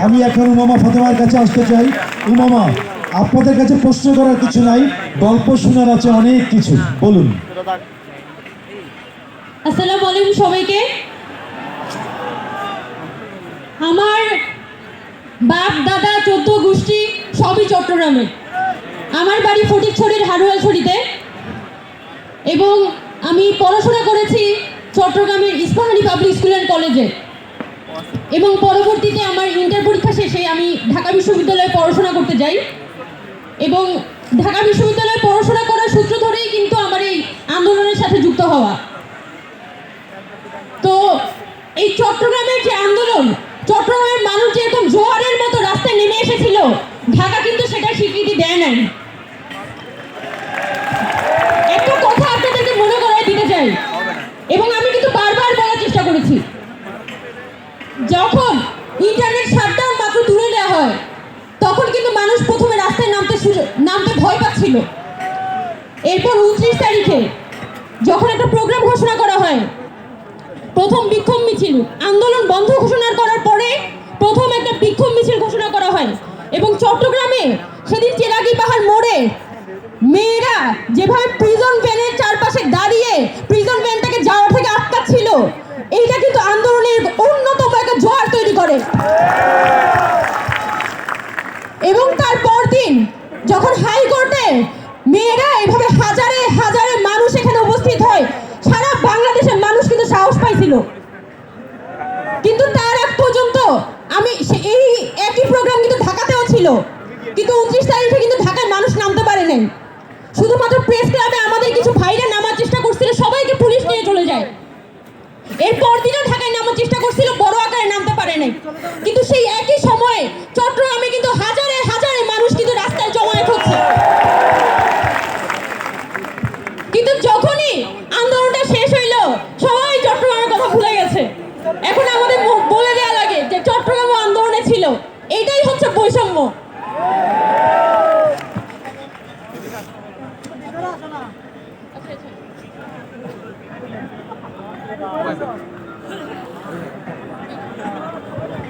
আমি এখন উমামা ফাতেমার কাছে আসতে চাই। উমামা, আপনাদের কাছে প্রশ্ন করার কিছু নাই, গল্প শোনার আছে অনেক কিছু। বলুন। আসসালামু আলাইকুম সবাইকে। আমার বাপ, দাদা, চোদ্দ গোষ্ঠী সবই চট্টগ্রামে। আমার বাড়ি ফটিকছড়ির হারোয়ালছড়িতে। এবং আমি পড়াশোনা করেছি চট্টগ্রামের ইস্পাহানি পাবলিক স্কুল অ্যান্ড কলেজে। এবং পরবর্তীতে আমার ইন্টার পরীক্ষা শেষে আমি ঢাকা বিশ্ববিদ্যালয়ে পড়াশোনা করতে যাই। এবং ঢাকা বিশ্ববিদ্যালয়ে পড়াশোনা করার সূত্র ধরেই কিন্তু আমার এই আন্দোলনের সাথে যুক্ত হওয়া। তো এই চট্টগ্রামের যে আন্দোলন, চট্টগ্রামের মানুষ যে এরকম জোয়ারের মতো রাস্তায় নেমে এসেছিল, ঢাকা কিন্তু সেটা স্বীকৃতি দেয় নাই। ইন্টারনেট শাটডাউন মাত্র তুলে দেওয়া হয়। তখন কিন্তু মানুষ প্রথমে রাস্তায় নামতে নামতে ভয় পাচ্ছিল। এরপর উনত্রিশ তারিখে যখন একটা প্রোগ্রাম ঘোষণা করা হয়, প্রথম বিক্ষোভ মিছিল, আন্দোলন বন্ধ ঘোষণা করার পরে সাহস পাইছিল। কিন্তু তার এক পর্যন্ত আমি এই একই প্রোগ্রাম কিন্তু ঢাকাতেও ছিল। কিন্তু উনত্রিশ তারিখে কিন্তু ঢাকায় মানুষ নামতে পারে নাই শুধুমাত্র প্রেস ক্লাবে আমাদের কিছু ভাইরা নামার চেষ্টা করছিল, সবাইকে পুলিশ নিয়ে চলে যায়। এরপর দিনও ঢাকায় নামার চেষ্টা করছিল, বড় আকারে নামতে পারে নাই কিন্তু সেই একই সময়ে চট্টগ্রামে কিন্তু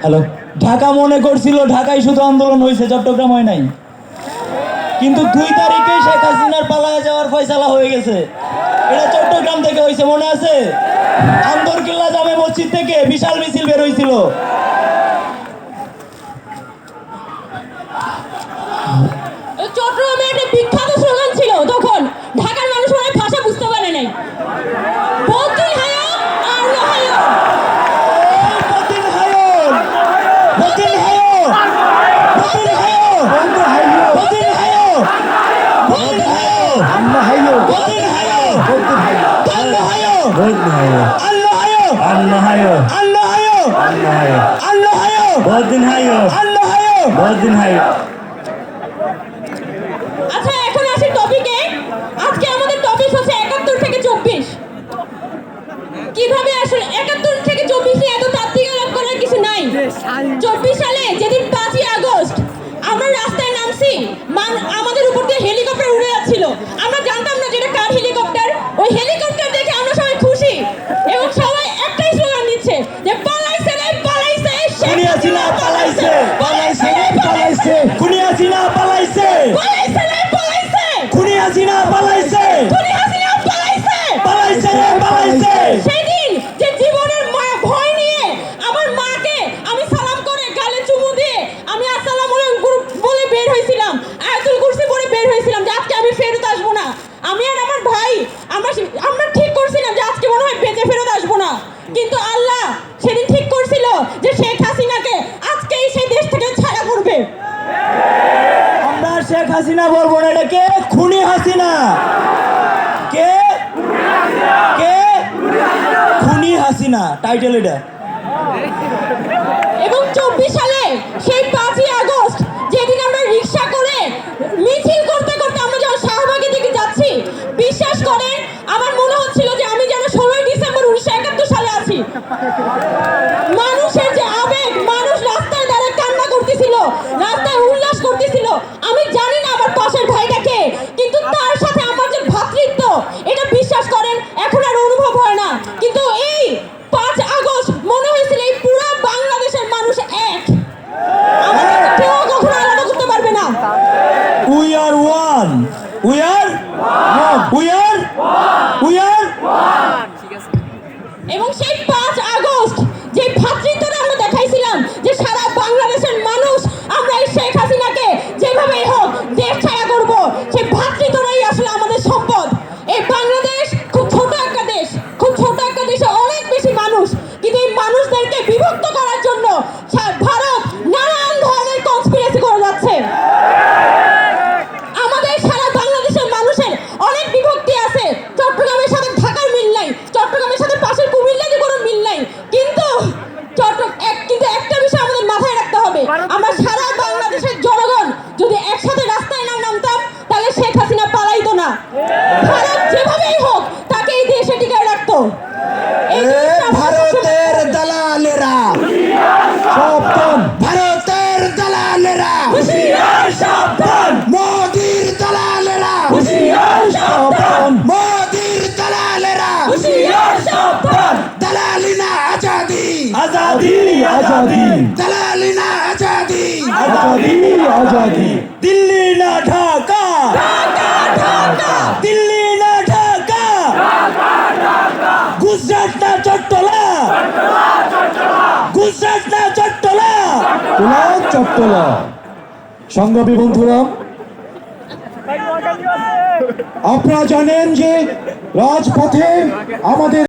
হ্যালো। ঢাকা মনে করছিল, ঢাকায় শুধু আন্দোলন হয়েছে, চট্টগ্রাম হয় নাই। কিন্তু দুই তারিখে শেখ হাসিনার পালায় যাওয়ার ফয়সালা হয়ে গেছে। এটা চট্টগ্রাম থেকে হয়েছে, মনে আছে? আন্দরকিল্লা জামে মসজিদ থেকে বিশাল মিছিল বের হয়েছিল। আচ্ছা এখন আসি টপিকে। আজকে আমাদের টপিক হচ্ছে একাত্তর থেকে চব্বিশ। কীভাবে আসলে একাত্তর থেকে চব্বিশে এত তাত্ত্বিক আলাপ করার কিছু নাই। চব্বিশ হাসিনা বলব না, এটা কে? খুনি হাসিনা। কে? কে? খুনি হাসিনা টাইটেল এটা। এবং চব্বিশ সালে সেই ভা- ভারত নানান ধরনের কনস্পিরেসি করে যাচ্ছে। আমাদের সারা বাংলাদেশের মানুষের অনেক বিভক্তি আছে। চট্টগ্রামের সাথে ঢাকার মিল নাই চট্টগ্রামের সাথে পাশের কুমিল্লারই কোনো মিল নাই। কিন্তু এক কিন্তু একটা বিষয় আমাদের মাথায় রাখতে হবে। আমরা সারা বাংলাদেশের জনগণ যদি একসাথে রাস্তায় না নামতাম তাহলে শেখ হাসিনা পালাইতো না। আজাদি আজাদি। দালালিনা আজাদি। আজাদি আজাদি। দিল্লি না ঢাকা। দিল্লি না ঢাকা। গুজরাট না চট্টলা। গুজরাট না চট্টলা। তোলা চট্টলা। সংগ্রামী বন্ধুরা আপনারা জানেন যে রাজপথে আমাদের